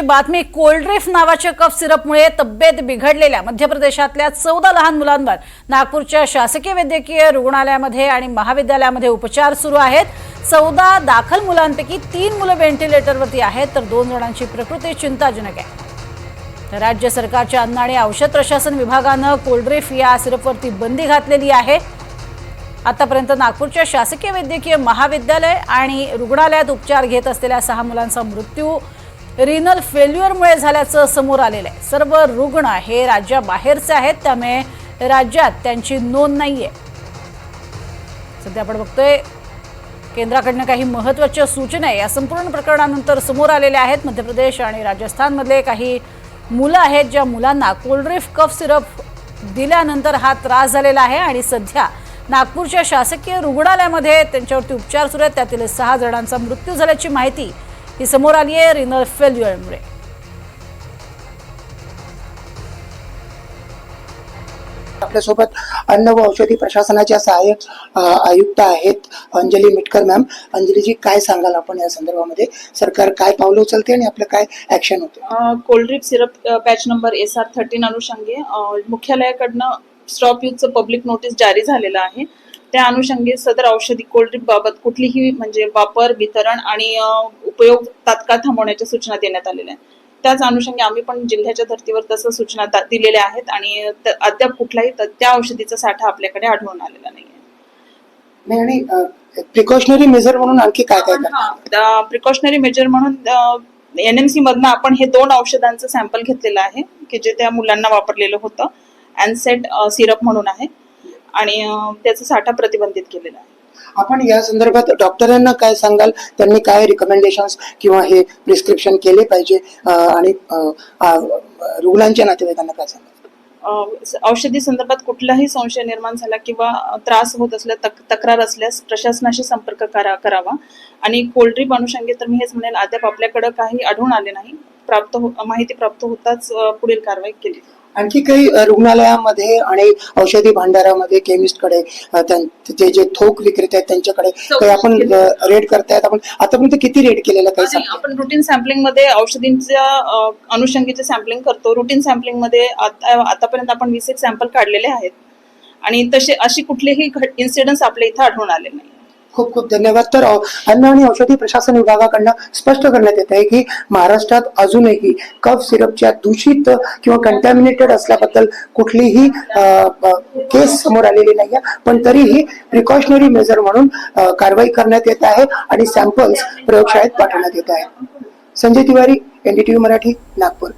बातमी कोल्ड्रिफ नावाच्या कफ सिरपमुळे तब्येत बिघडलेल्या मध्य प्रदेशातल्या चौदा लहान मुलांवर नागपूरच्या शासकीय वैद्यकीय रुग्णालयामध्ये आणि महाविद्यालयामध्ये उपचार सुरू आहेत. चौदा दाखल मुलांपैकी तीन मुलं व्हेंटिलेटरवरती आहेत तर दोन जणांची प्रकृती चिंताजनक आहे. तर राज्य सरकारच्या अन्न आणि औषध प्रशासन विभागानं कोल्ड्रिफ या सिरपवरती बंदी घातलेली आहे. आतापर्यंत नागपूरच्या शासकीय वैद्यकीय महाविद्यालय आणि रुग्णालयात उपचार घेत असलेल्या सहा मुलांचा मृत्यू रिनल फेल्युअरमुळे झाल्याचं समोर आलेलं आहे. सर्व रुग्ण हे राज्याबाहेरचे आहेत त्यामुळे राज्यात त्यांची नोंद नाही आहे सध्या आपण बघतोय केंद्राकडनं काही महत्त्वाच्या सूचना या संपूर्ण प्रकरणानंतर समोर आलेल्या आहेत मध्य प्रदेश आणि राजस्थानमधले काही मुलं आहेत ज्या मुलांना कोल्ड्रिफ कफ सिरप दिल्यानंतर हा त्रास झालेला आहे आणि सध्या नागपूरच्या शासकीय रुग्णालयामध्ये त्यांच्यावरती उपचार सुरू आहेत. त्यातील सहा जणांचा मृत्यू झाल्याची माहिती ही समोर आली आहे रिनल फेल्युअरमुळे आपल्यासोबत अन्न व औषधी प्रशासनाच्या सहाय्यक आयुक्त आहेत अंजली मिटकर मॅम अंजलीजी काय सांगाल आपण या संदर्भामध्ये सरकार काय पावलं उचलते आणि आपलं काय ऍक्शन होते Coldrif syrup batch number S R thirteen अनुषंगे मुख्यालयाकडनं स्टॉप यूजचं पब्लिक नोटीस जारी झालेलं आहे त्या अनुषंगे सदर औषधी कोल्ड्रिप बाबत कुठलीही म्हणजे वापर वितरण आणि उपयोग तात्काळ थांबवण्याच्या सूचना देण्यात आलेल्या आहेत. त्याच अनुषंगे आम्ही पण जिल्ह्याच्या धर्तीवर तसं सूचना दिलेल्या आहेत आणि अद्याप कुठलाही त्या औषधीचा साठा आपल्याकडे आढळून आलेला नाही आणि प्रिकॉशनरी मेजर म्हणून आणखी काय काय प्रिकॉशनरी मेजर म्हणून एनएमसी मधनं आपण हे दोन औषधांचं सॅम्पल घेतलेलं आहे की जे त्या मुलांना वापरलेलं होतं. अँसेट सिरप म्हणून आहे. आणि त्याचा साठा प्रतिबंधित केलेला आहे. आपण या संदर्भात डॉक्टरांना काय सांगाल? त्यांनी काय रिकमेंडेशन किंवा हे प्रिस्क्रिप्शन केले पाहिजे? आणि रुग्णांच्या नातेवाईकांना काय सांगाल? औषधी संदर्भात कुठलाही संशय निर्माण झाला किंवा त्रास होत असल्या तक तक्रार असल्यास प्रशासनाशी संपर्क करा करावा. आणि कोल्ड्रिप अनुषंगे तर मी हेच म्हणेल अद्याप आपल्याकडे काही आढळून आले नाही. प्राप्त हो- माहिती प्राप्त होताच पुढील कारवाई केली. आणखी काही रुग्णालयामध्ये आणि औषधी भांडारामध्ये केमिस्टकडे ते जे थोक विक्रेते आहेत त्यांच्याकडे काही आपण रेड करतायत. आपण आतापर्यंत किती रेड केलेलं काही आपण रुटीन सॅम्पलिंगमध्ये औषधींच्या अनुषंगीचे सॅम्पलिंग करतो. रुटीन सॅम्पलिंगमध्ये आता आतापर्यंत आपण वीस एक सॅम्पल काढलेले आहेत. आणि तसे अशी कुठलीही इन्सिडेंट्स आपल्या इथं आढळून आले नाही. खूप खूप धन्यवाद. तर अन्न आणि औषधी प्रशासन विभागाकडनं स्पष्ट करण्यात येत आहे की महाराष्ट्रात अजूनही कफ सिरपच्या दूषित किंवा कंटॅमिनेटेड असल्याबद्दल कुठलीही केस समोर आलेली नाही पण तरीही प्रिकॉशनरी मेजर म्हणून कारवाई करण्यात येत आहे आणि सॅम्पल्स प्रयोगशाळेत पाठवण्यात येत आहे. संजय तिवारी एनडीटीव्ही मराठी नागपूर.